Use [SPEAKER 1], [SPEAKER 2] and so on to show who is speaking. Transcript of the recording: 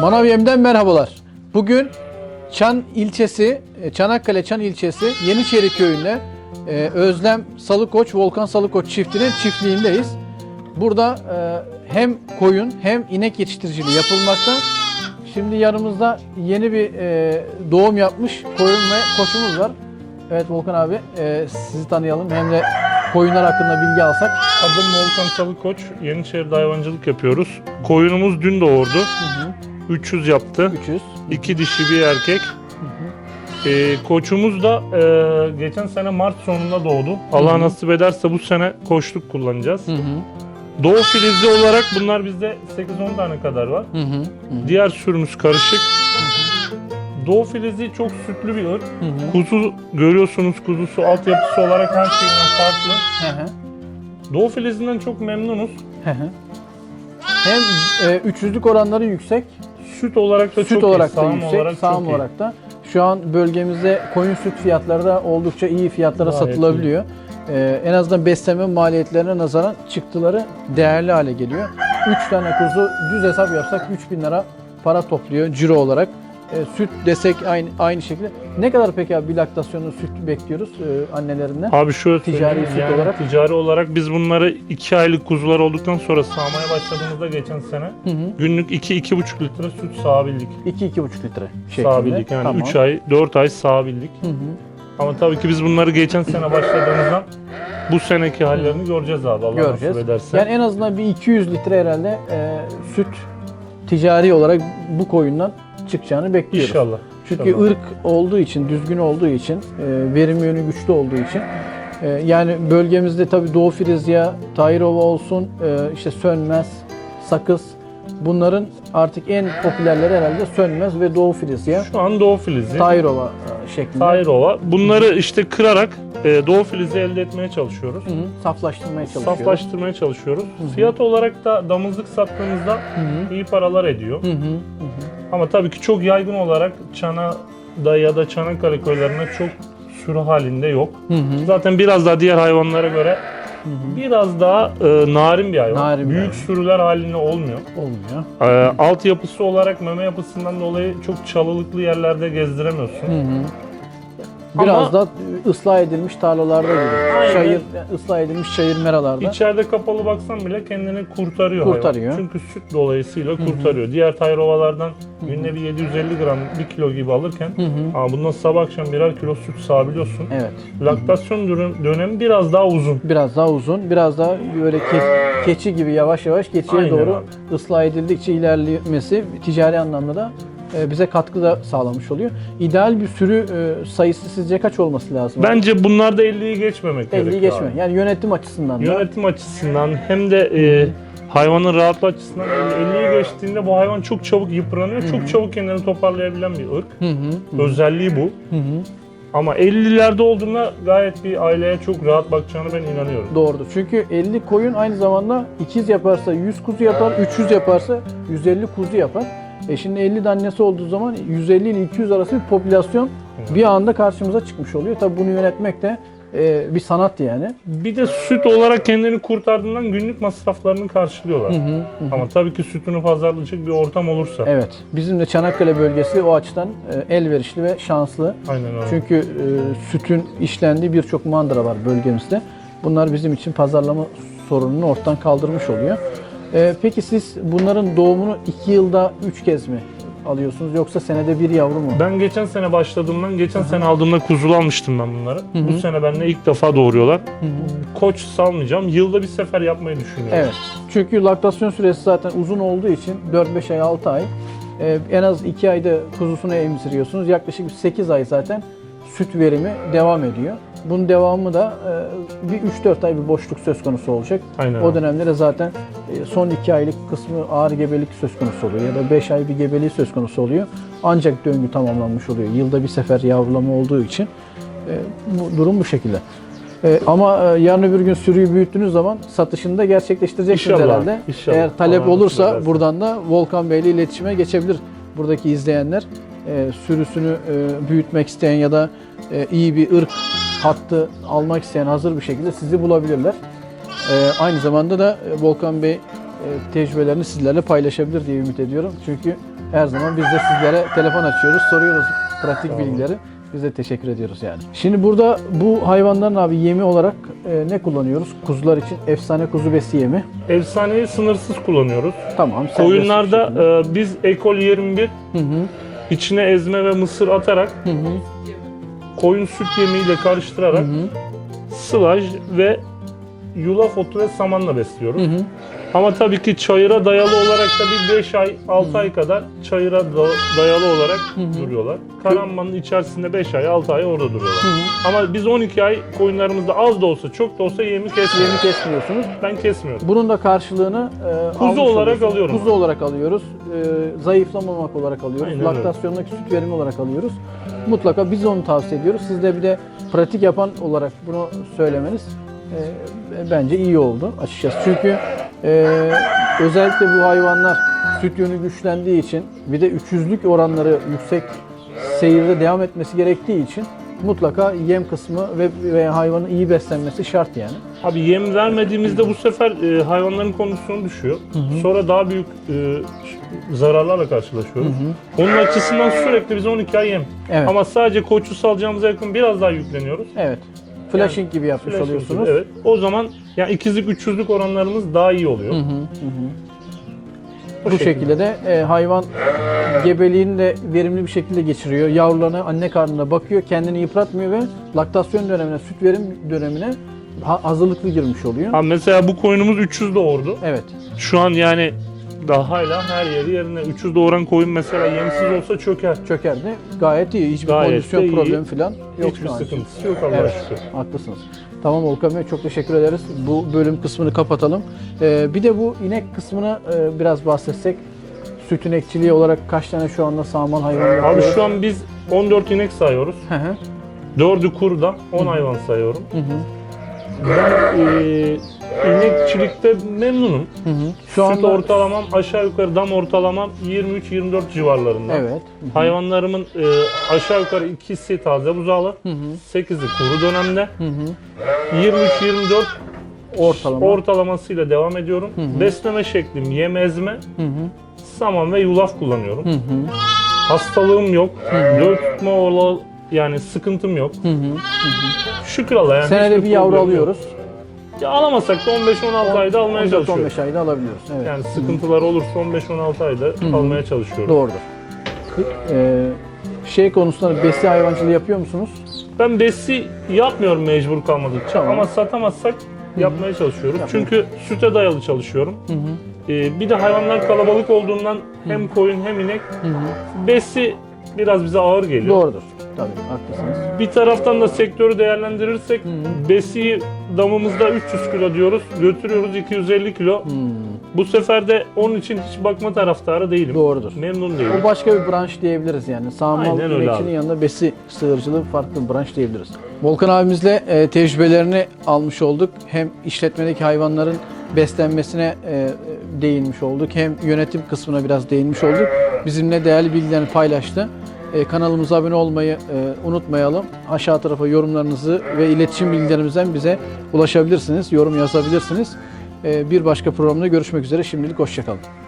[SPEAKER 1] Manav Yem'den merhabalar. Bugün Çan ilçesi, e, Çanakkale Çan ilçesi Yeniçeri köyünde e, Özlem Salıkoç, Volkan Salıkoç çiftinin çiftliğindeyiz. Burada e, hem koyun hem inek yetiştiriciliği yapılmakta. Şimdi yanımızda yeni bir doğum yapmış koyun ve koçumuz var. Evet Volkan abi sizi tanıyalım hem de koyunlar hakkında bilgi alsak.
[SPEAKER 2] Adım Volkan Salıkoç. Yeniçeri'de hayvancılık yapıyoruz. Koyunumuz dün doğurdu.
[SPEAKER 1] Hı hı,
[SPEAKER 2] 300 yaptı.
[SPEAKER 1] 300.
[SPEAKER 2] İki dişi bir erkek. Ee, koçumuz da e, geçen sene Mart sonunda doğdu. Allah
[SPEAKER 1] Hı hı.
[SPEAKER 2] nasip ederse bu sene koçluk kullanacağız.
[SPEAKER 1] Hı hı,
[SPEAKER 2] Doğu filizli olarak bunlar bizde 8-10 tane kadar var.
[SPEAKER 1] hı hı, hı
[SPEAKER 2] Diğer sürümüz karışık. Doğu filizi çok sütlü bir ırk.
[SPEAKER 1] hı, hı
[SPEAKER 2] Kuzu görüyorsunuz kuzusu altyapısı olarak her şeyinden farklı.
[SPEAKER 1] hı, hı.
[SPEAKER 2] Doğu filizinden çok memnunuz.
[SPEAKER 1] Hı hı. Hem e, üçüzlük oranları yüksek,
[SPEAKER 2] Süt olarak da
[SPEAKER 1] süt
[SPEAKER 2] çok
[SPEAKER 1] olarak
[SPEAKER 2] iyi,
[SPEAKER 1] da
[SPEAKER 2] sağım
[SPEAKER 1] yüksek,
[SPEAKER 2] olarak
[SPEAKER 1] sağım
[SPEAKER 2] çok iyi.
[SPEAKER 1] olarak da. Şu an bölgemizde koyun süt fiyatları da oldukça iyi fiyatlara
[SPEAKER 2] Gayet
[SPEAKER 1] satılabiliyor. E, en azından besleme maliyetlerine nazaran çıktıları değerli hale geliyor. 3 tane kuzu düz hesap yapsak 3000 lira para topluyor ciro olarak. E, süt desek aynı aynı şekilde. Ne kadar peki abi bir laktasyonlu süt bekliyoruz e, annelerinden?
[SPEAKER 2] Abi şöyle
[SPEAKER 1] Ticari süt
[SPEAKER 2] yani
[SPEAKER 1] olarak?
[SPEAKER 2] ticari olarak biz bunları 2 aylık kuzular olduktan sonra sağmaya başladığımızda geçen sene
[SPEAKER 1] Hı hı.
[SPEAKER 2] günlük 2-2,5 litre süt sağabildik.
[SPEAKER 1] 2-2,5 litre şeklinde.
[SPEAKER 2] Sağabildik yani
[SPEAKER 1] Tamam.
[SPEAKER 2] 3 ay 4 ay sağabildik.
[SPEAKER 1] Hı hı.
[SPEAKER 2] Ama tabii ki biz bunları geçen sene başladığımızdan bu seneki hallerini göreceğiz abi Allah
[SPEAKER 1] göreceğiz.
[SPEAKER 2] nasip ederse.
[SPEAKER 1] Yani en azından bir 200 litre herhalde e, süt ticari olarak bu koyundan çıkacağını bekliyoruz.
[SPEAKER 2] İnşallah.
[SPEAKER 1] Çünkü
[SPEAKER 2] İnşallah.
[SPEAKER 1] ırk olduğu için, düzgün olduğu için, e, verim yönü güçlü olduğu için e, yani bölgemizde tabii Doğu Frizya, Tayrova olsun, e, işte Sönmez, Sakız bunların artık en popülerleri herhalde Sönmez ve Doğu Frizya,
[SPEAKER 2] Şu an Doğu filizi,
[SPEAKER 1] Tayrova e, şeklinde.
[SPEAKER 2] Tayrova. Bunları işte kırarak e, Doğu filizi elde etmeye çalışıyoruz.
[SPEAKER 1] Hı hı, saflaştırmaya çalışıyoruz.
[SPEAKER 2] Saflaştırmaya çalışıyoruz.
[SPEAKER 1] hı.
[SPEAKER 2] Fiyat olarak da damızlık sattığımızda
[SPEAKER 1] Hı hı,
[SPEAKER 2] iyi paralar ediyor.
[SPEAKER 1] hı hı, hı hı.
[SPEAKER 2] Ama tabii ki çok yaygın olarak Çana'da ya da Çanakkale köylerinde çok sürü halinde yok.
[SPEAKER 1] Hı hı.
[SPEAKER 2] Zaten biraz daha diğer hayvanlara göre
[SPEAKER 1] Hı
[SPEAKER 2] biraz daha e, narin bir hayvan.
[SPEAKER 1] Narin bir
[SPEAKER 2] Büyük
[SPEAKER 1] hayvan.
[SPEAKER 2] sürüler halinde olmuyor.
[SPEAKER 1] Olmuyor.
[SPEAKER 2] E, altyapısı olarak meme yapısından dolayı çok çalılıklı yerlerde gezdiremiyorsun.
[SPEAKER 1] Hı hı. Biraz
[SPEAKER 2] Ama-
[SPEAKER 1] da ıslah edilmiş tarlalarda gibi.
[SPEAKER 2] Aynen.
[SPEAKER 1] Çayır, ıslah edilmiş çayır meralarda.
[SPEAKER 2] İçeride kapalı baksan bile kendini kurtarıyor,
[SPEAKER 1] Kurtarıyor.
[SPEAKER 2] hayvan. Çünkü süt dolayısıyla kurtarıyor. Diğer tayrovalardan günde bir 750 gram 1 kilo gibi alırken ama bundan sabah akşam birer kilo süt sağabiliyorsun.
[SPEAKER 1] Evet.
[SPEAKER 2] Laktasyon dönemi- dönemi biraz daha uzun.
[SPEAKER 1] Biraz daha uzun, biraz daha böyle ke- keçi gibi yavaş yavaş keçiye
[SPEAKER 2] Aynen
[SPEAKER 1] doğru ıslah edildikçe ilerlemesi ticari anlamda da bize katkı da sağlamış oluyor. İdeal bir sürü e, sayısı sizce kaç olması lazım?
[SPEAKER 2] Bence bunlarda 50'yi geçmemek
[SPEAKER 1] 50'yi
[SPEAKER 2] gerekiyor.
[SPEAKER 1] geçme.
[SPEAKER 2] abi.
[SPEAKER 1] Yani yönetim açısından da.
[SPEAKER 2] Yönetim açısından hem de e, hayvanın rahatlığı açısından 50'yi geçtiğinde bu hayvan çok çabuk yıpranıyor. Çok çabuk kendini toparlayabilen bir ırk.
[SPEAKER 1] Hı hı. Hı
[SPEAKER 2] Özelliği bu.
[SPEAKER 1] hı. hı.
[SPEAKER 2] Ama 50'lerde olduğunda gayet bir aileye çok rahat bakacağını ben inanıyorum.
[SPEAKER 1] Doğrudur. Çünkü 50 koyun aynı zamanda ikiz yaparsa 100 kuzu yapar, 300 yaparsa 150 kuzu yapar. E şimdi 50 tanesi olduğu zaman 150 ile 200 arası bir popülasyon bir anda karşımıza çıkmış oluyor. Tabii bunu yönetmek de e, bir sanat yani.
[SPEAKER 2] Bir de süt olarak kendini kurtardığından günlük masraflarını karşılıyorlar.
[SPEAKER 1] Hı hı, hı.
[SPEAKER 2] Ama tabii ki sütünü pazarlayacak bir ortam olursa.
[SPEAKER 1] Evet. Bizim de Çanakkale bölgesi o açıdan e, elverişli ve şanslı.
[SPEAKER 2] Aynen öyle.
[SPEAKER 1] Çünkü e, sütün işlendiği birçok mandıra var bölgemizde. Bunlar bizim için pazarlama sorununu ortadan kaldırmış oluyor. E, peki siz bunların doğumunu 2 yılda 3 kez mi alıyorsunuz yoksa senede bir yavru mu?
[SPEAKER 2] Ben geçen sene başladığımdan, geçen sene aldığımda kuzulu almıştım ben bunları.
[SPEAKER 1] hı.
[SPEAKER 2] Bu sene benimle ilk defa doğuruyorlar.
[SPEAKER 1] Hı hı.
[SPEAKER 2] Koç salmayacağım. Yılda bir sefer yapmayı düşünüyorum.
[SPEAKER 1] Evet. Çünkü laktasyon süresi zaten uzun olduğu için 4-5 ay 6 ay e, en az 2 ayda kuzusunu emziriyorsunuz. Yaklaşık bir 8 ay zaten süt verimi devam ediyor. Bunun devamı da e, bir 3-4 ay bir boşluk söz konusu olacak.
[SPEAKER 2] Aynen.
[SPEAKER 1] O dönemde de zaten son 2 aylık kısmı ağır gebelik söz konusu oluyor ya da 5 ay bir gebeliği söz konusu oluyor. Ancak döngü tamamlanmış oluyor. Yılda bir sefer yavrulama olduğu için e, bu durum bu şekilde. E, ama e, yarın öbür gün sürüyü büyüttüğünüz zaman satışını da gerçekleştireceksiniz
[SPEAKER 2] İnşallah,
[SPEAKER 1] herhalde.
[SPEAKER 2] inşallah.
[SPEAKER 1] Eğer talep
[SPEAKER 2] nasip
[SPEAKER 1] olursa buradan da Volkan Bey ile iletişime geçebilir buradaki izleyenler. E, sürüsünü e, büyütmek isteyen ya da e, iyi bir ırk hattı almak isteyen hazır bir şekilde sizi bulabilirler. E, aynı zamanda da e, Volkan Bey e, tecrübelerini sizlerle paylaşabilir diye ümit ediyorum. Çünkü her zaman biz de sizlere telefon açıyoruz, soruyoruz pratik bilgileri. Biz de teşekkür ediyoruz yani. Şimdi burada bu hayvanların abi yemi olarak e, ne kullanıyoruz? Kuzular için efsane kuzu besi yemi.
[SPEAKER 2] Efsaneyi sınırsız kullanıyoruz.
[SPEAKER 1] Tamam.
[SPEAKER 2] Koyunlarda e, biz Ekol 21
[SPEAKER 1] Hı hı,
[SPEAKER 2] içine ezme ve mısır atarak
[SPEAKER 1] hı hı,
[SPEAKER 2] koyun süt yemiyle karıştırarak
[SPEAKER 1] hı hı,
[SPEAKER 2] sılaj ve yulaf otu ve samanla besliyoruz.
[SPEAKER 1] hı hı.
[SPEAKER 2] Ama tabii ki çayıra dayalı olarak da bir 5 ay 6 ay kadar çayıra da- dayalı olarak duruyorlar. Karanmanın içerisinde 5 ay 6 ay orada duruyorlar. Ama biz 12 ay koyunlarımızda az da olsa çok da olsa yemi kesmiyoruz.
[SPEAKER 1] Yemi kesmiyorsunuz.
[SPEAKER 2] Ben kesmiyorum.
[SPEAKER 1] Bunun da karşılığını e, almış
[SPEAKER 2] olarak
[SPEAKER 1] oluyorsunuz.
[SPEAKER 2] alıyorum
[SPEAKER 1] Kuzu olarak alıyoruz. E, zayıflamamak olarak alıyoruz.
[SPEAKER 2] Aynen öyle.
[SPEAKER 1] Laktasyondaki süt verimi olarak alıyoruz. Mutlaka biz onu tavsiye ediyoruz. Siz de bir de pratik yapan olarak bunu söylemeniz e, bence iyi oldu açıkçası. Çünkü e, özellikle bu hayvanlar süt yönü güçlendiği için bir de 300'lük oranları yüksek seyirde devam etmesi gerektiği için mutlaka yem kısmı ve, ve hayvanın iyi beslenmesi şart yani.
[SPEAKER 2] Abi yem vermediğimizde bu sefer e, hayvanların kondisyonu düşüyor. Sonra daha büyük e, zararlarla karşılaşıyoruz. Onun açısından sürekli biz 12 ay yem.
[SPEAKER 1] Evet.
[SPEAKER 2] Ama sadece koçu salacağımıza yakın biraz daha yükleniyoruz.
[SPEAKER 1] Evet. Flashing gibi yapmış
[SPEAKER 2] Flashing
[SPEAKER 1] oluyorsunuz.
[SPEAKER 2] gibi, Evet. O zaman yani ikizlik, üçüzlük oranlarımız daha iyi oluyor.
[SPEAKER 1] Hı hı, hı hı. Bu şekilde de e, hayvan gebeliğini de verimli bir şekilde geçiriyor. Yavrularına anne karnına bakıyor, kendini yıpratmıyor ve laktasyon dönemine, süt verim dönemine ha- hazırlıklı girmiş oluyor.
[SPEAKER 2] Ha mesela bu koyunumuz 300 doğurdu.
[SPEAKER 1] Evet.
[SPEAKER 2] Şu an yani daha hala her yeri yerine 300 doğuran koyun mesela yemsiz olsa çöker.
[SPEAKER 1] Çökerdi. Gayet iyi. Hiçbir
[SPEAKER 2] Gayet
[SPEAKER 1] kondisyon
[SPEAKER 2] iyi.
[SPEAKER 1] problemi falan yok
[SPEAKER 2] Hiçbir
[SPEAKER 1] şu an.
[SPEAKER 2] sıkıntısı yok Allah'a
[SPEAKER 1] Evet.
[SPEAKER 2] şükür.
[SPEAKER 1] Haklısınız. Tamam Volkan Bey çok teşekkür ederiz. Bu bölüm kısmını kapatalım. Ee, bir de bu inek kısmını e, biraz bahsetsek. Süt inekçiliği olarak kaç tane şu anda sağmal hayvan
[SPEAKER 2] Abi
[SPEAKER 1] yapıyoruz?
[SPEAKER 2] şu an biz 14 inek sayıyoruz.
[SPEAKER 1] Hı hı,
[SPEAKER 2] 4'ü kurda, 10 hayvan sayıyorum.
[SPEAKER 1] hı hı,
[SPEAKER 2] Ben e, inekçilikte memnunum.
[SPEAKER 1] hı hı. Şu
[SPEAKER 2] Süt
[SPEAKER 1] anda
[SPEAKER 2] ortalamam aşağı yukarı dam ortalamam 23-24 civarlarında.
[SPEAKER 1] Evet. Hı hı.
[SPEAKER 2] Hayvanlarımın e, aşağı yukarı ikisi taze buzağlı,
[SPEAKER 1] Hı hı.
[SPEAKER 2] 8'i kuru dönemde.
[SPEAKER 1] Hı hı.
[SPEAKER 2] 23-24
[SPEAKER 1] Ortalama.
[SPEAKER 2] ortalamasıyla devam ediyorum.
[SPEAKER 1] hı.
[SPEAKER 2] Besleme şeklim yem ezme,
[SPEAKER 1] Hı hı.
[SPEAKER 2] saman ve yulaf kullanıyorum.
[SPEAKER 1] Hı hı.
[SPEAKER 2] Hastalığım yok, döl tutma ola, yani sıkıntım yok.
[SPEAKER 1] Hı hı.
[SPEAKER 2] Şükür Allah'a yani
[SPEAKER 1] Senede bir yavru
[SPEAKER 2] problemim yok. Ya alamasak da 15-16 ayda almaya çalışıyoruz.
[SPEAKER 1] 15 ayda alabiliyoruz. Evet.
[SPEAKER 2] Yani sıkıntılar olursa 15-16 ayda almaya çalışıyorum.
[SPEAKER 1] Doğrudur. Ee, şey konusunda besi hayvancılığı yapıyor musunuz?
[SPEAKER 2] Ben besi yapmıyorum mecbur kalmadıkça
[SPEAKER 1] Tamam.
[SPEAKER 2] ama satamazsak yapmaya çalışıyorum.
[SPEAKER 1] Yapmaya.
[SPEAKER 2] Çünkü süte dayalı çalışıyorum. Ee, bir de hayvanlar kalabalık olduğundan hem koyun hem inek
[SPEAKER 1] Hı hı.
[SPEAKER 2] besi biraz bize ağır geliyor.
[SPEAKER 1] Doğrudur. Tabii haklısınız.
[SPEAKER 2] Bir taraftan da sektörü değerlendirirsek
[SPEAKER 1] hı.
[SPEAKER 2] besiyi damımızda 300 kilo diyoruz, götürüyoruz 250 kilo.
[SPEAKER 1] Hmm,
[SPEAKER 2] Bu sefer de onun için hiç bakma taraftarı değilim.
[SPEAKER 1] doğrudur.
[SPEAKER 2] Memnun değilim.
[SPEAKER 1] O başka bir branş diyebiliriz yani. Sağmal
[SPEAKER 2] Aynen öyle
[SPEAKER 1] inekçinin
[SPEAKER 2] abi.
[SPEAKER 1] yanında besi sığırcılığı farklı bir branş diyebiliriz. Volkan abimizle e, tecrübelerini almış olduk. Hem işletmedeki hayvanların beslenmesine e, değinmiş olduk. Hem yönetim kısmına biraz değinmiş olduk. Bizimle değerli bilgilerini paylaştı. E, kanalımıza abone olmayı e, unutmayalım. Aşağı tarafa yorumlarınızı ve iletişim bilgilerimizden bize ulaşabilirsiniz. Yorum yazabilirsiniz. E, bir başka programda görüşmek üzere. Şimdilik hoşçakalın.